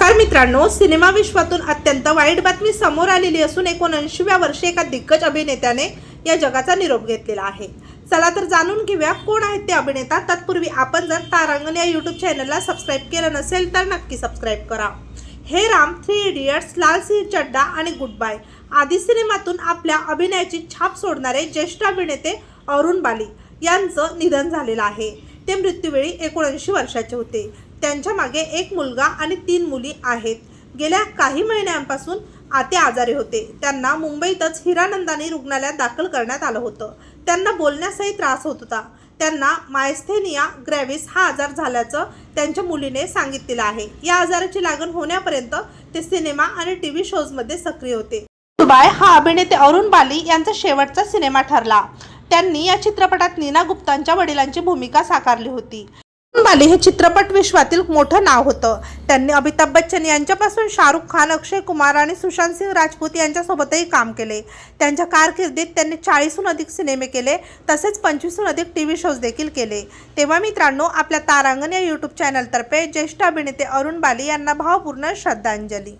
नमस्कार मित्रांनो सिनेमा विश्वातून अत्यंत वाईट बातमी समोर आलेली असून एकोणऐंशीव्या वर्षी एका दिग्गज अभिनेत्याने या जगाचा निरोप घेतलेला आहे. चला तर जाणून घेऊया कोण आहेत ते अभिनेता. तत्पूर्वी आपण जर तारांगण या यूट्यूब चॅनलला सबस्क्राईब केलं नसेल तर नक्की सबस्क्राईब करा. हे राम थ्री इडियट्स लाल सिंह चड्डा आणि गुड बाय आदी सिनेमातून आपल्या अभिनयाची छाप सोडणारे ज्येष्ठ अभिनेते अरुण बाली यांचं निधन झालेलं आहे. ते मृत्यूवेळी एकोणऐंशी वर्षाचे होते. त्यांच्या मागे एक मुलगा आणि तीन मुली आहेत. गेल्या काही महिन्यांपासून आते आजारी होते. त्यांना मुंबईतच हिरानंदानी रुग्णालयात दाखल करण्यात आलं होतं. त्यांना बोलण्यासही त्रास होत होता. त्यांना मायस्थेनिया ग्रॅव्हिस हा आजार झाल्याचं त्यांच्या मुलीने सांगितलेलं आहे. या आजाराची लागण होण्यापर्यंत ते सिनेमा आणि टी व्ही शोजमध्ये सक्रिय होते. दुबाय हा अभिनेते अरुण बाली यांचा शेवटचा सिनेमा ठरला. त्यांनी या चित्रपटात नीना गुप्तांच्या वडिलांची भूमिका साकारली होती. अरुण बाली हे चित्रपट विश्वातील मोठं नाव होतं. त्यांनी अमिताभ बच्चन यांच्यापासून शाहरुख खान अक्षय कुमार आणि सुशांत सिंह राजपूत यांच्यासोबतही काम केले. त्यांच्या कारकिर्दीत त्यांनी चाळीसहून अधिक सिनेमे केले तसेच पंचवीसहून अधिक टी व्ही शोज देखील केले. तेव्हा मित्रांनो आपल्या तारांगण या यूट्यूब चॅनलतर्फे ज्येष्ठ अभिनेते अरुण बाली यांना भावपूर्ण श्रद्धांजली.